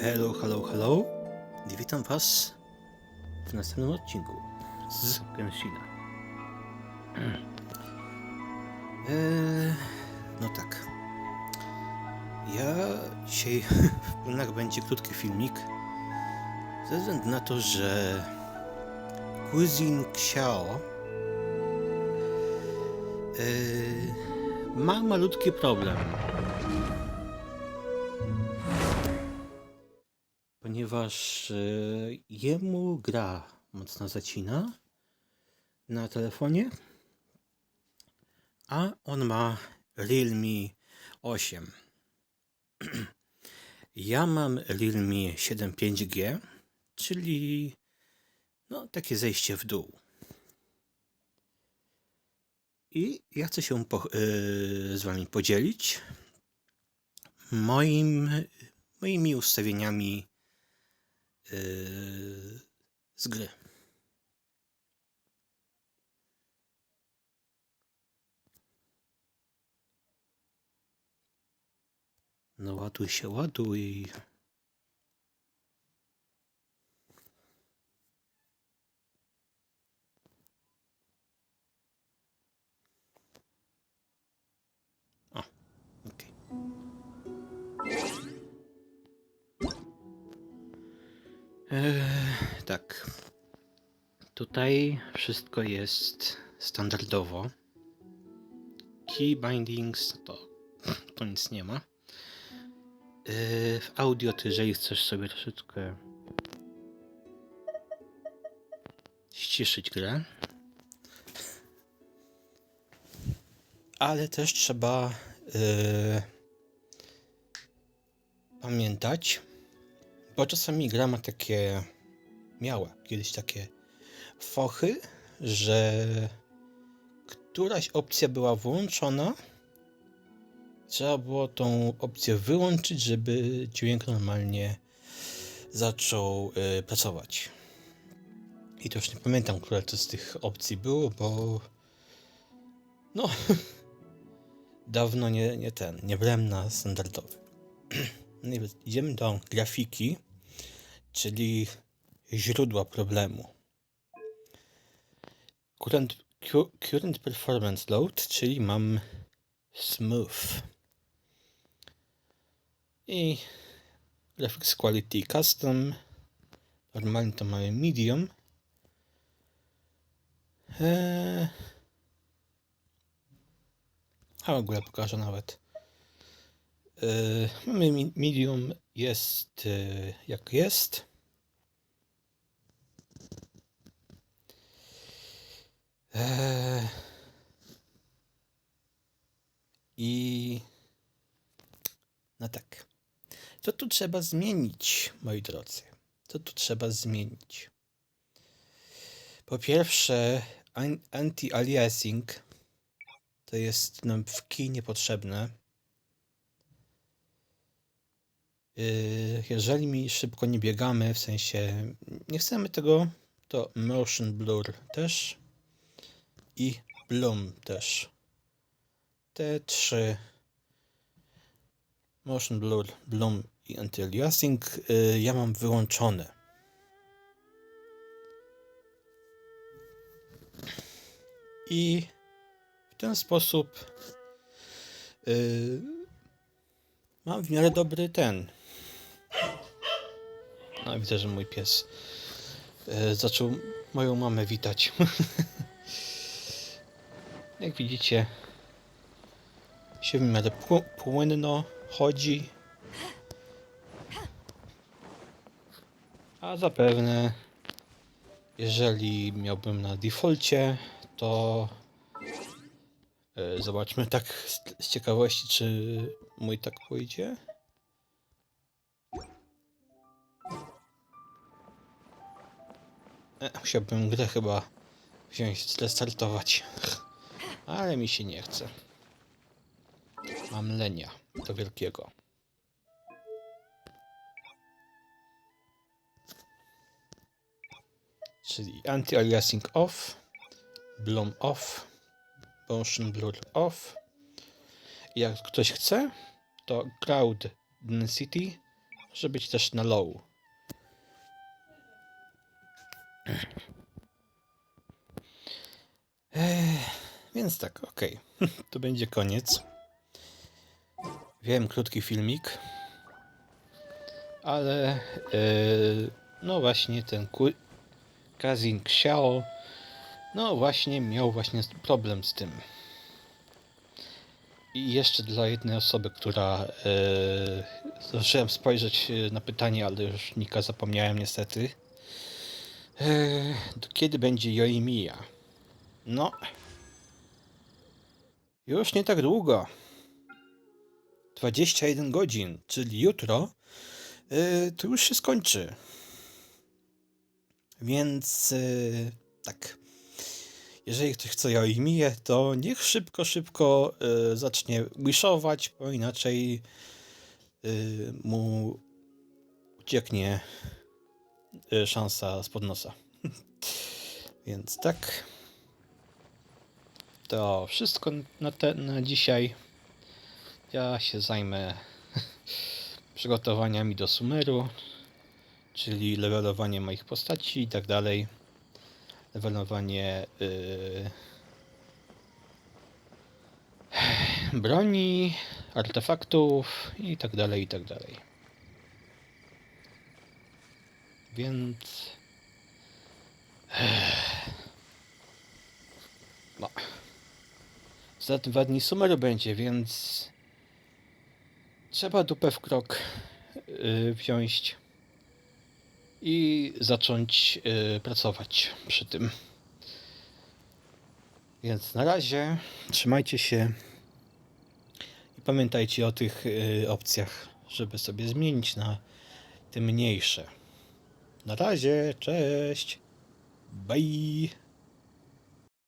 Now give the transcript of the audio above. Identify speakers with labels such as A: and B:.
A: Hello, hello, hello. I witam Was w następnym odcinku z Genshina. Eee, no tak. Ja dzisiaj w planach będzie krótki filmik ze względu na to, że Kuzin Xiao eee, ma malutki problem. Ponieważ e, jemu gra mocno zacina na telefonie, a on ma Realme 8. Ja mam Realme 7 5G, czyli no, takie zejście w dół. I ja chcę się po, yy, z Wami podzielić moim, moimi ustawieniami z gry. No ładuj się, ładuj. Eee, tak. Tutaj wszystko jest standardowo. Key bindings to, to nic nie ma. Eee, w audio, ty jeżeli chcesz sobie troszeczkę ściszyć grę, ale też trzeba eee, pamiętać, bo czasami gra ma takie, miała kiedyś takie fochy, że któraś opcja była włączona, trzeba było tą opcję wyłączyć, żeby dźwięk normalnie zaczął y, pracować. I to już nie pamiętam, która to z tych opcji było, bo no dawno nie, nie ten, nie brałem na standardowy. No idziemy do grafiki, czyli źródła problemu. Current, cu- current Performance Load, czyli mam Smooth. I Graphics Quality Custom. Normalnie to mamy Medium. Eee... A w ogóle pokażę nawet. Mi- medium, jest e, jak jest. Eee, I no tak. Co tu trzeba zmienić, moi drodzy? Co tu trzeba zmienić? Po pierwsze, an- anti-aliasing to jest nam w kij niepotrzebne. Yy, jeżeli mi szybko nie biegamy, w sensie nie chcemy tego, to motion blur też i bloom też. Te trzy motion blur, bloom i anti-aliasing yy, ja mam wyłączone. I w ten sposób yy, mam w miarę dobry ten. No widzę, że mój pies e, zaczął moją mamę witać. Jak widzicie, się w miarę pł- płynno chodzi. A zapewne, jeżeli miałbym na defaulcie, to e, zobaczmy tak z ciekawości, czy mój tak pójdzie. Musiałbym grę chyba wziąć, zrestartować. Ale mi się nie chce. Mam lenia do wielkiego. Czyli anti-aliasing off, bloom off, motion blur off. Jak ktoś chce, to crowd density Może być też na low. Więc tak, okej. To będzie koniec. Wiem, krótki filmik. Ale e, no właśnie ten Kazin Xiao no właśnie miał właśnie problem z tym. I jeszcze dla jednej osoby, która e, zdążyłem spojrzeć e, na pytanie, ale już Nika zapomniałem niestety. E, to kiedy będzie Yoimiya? No. Już nie tak długo. 21 godzin, czyli jutro, yy, to już się skończy. Więc yy, tak. Jeżeli ktoś chce Yoimię, to niech szybko, szybko yy, zacznie wishować, bo inaczej yy, mu ucieknie szansa spod nosa. Więc tak. To wszystko na, te, na dzisiaj. Ja się zajmę przygotowaniami do sumeru, czyli levelowanie moich postaci i tak dalej. Levelowanie yy, broni, artefaktów i tak dalej, i tak dalej. Więc. No. Za dwa dni sumeru będzie, więc trzeba dupę w krok yy, wziąć i zacząć yy, pracować przy tym. Więc na razie trzymajcie się i pamiętajcie o tych yy, opcjach, żeby sobie zmienić na te mniejsze. Na razie, cześć. Bye.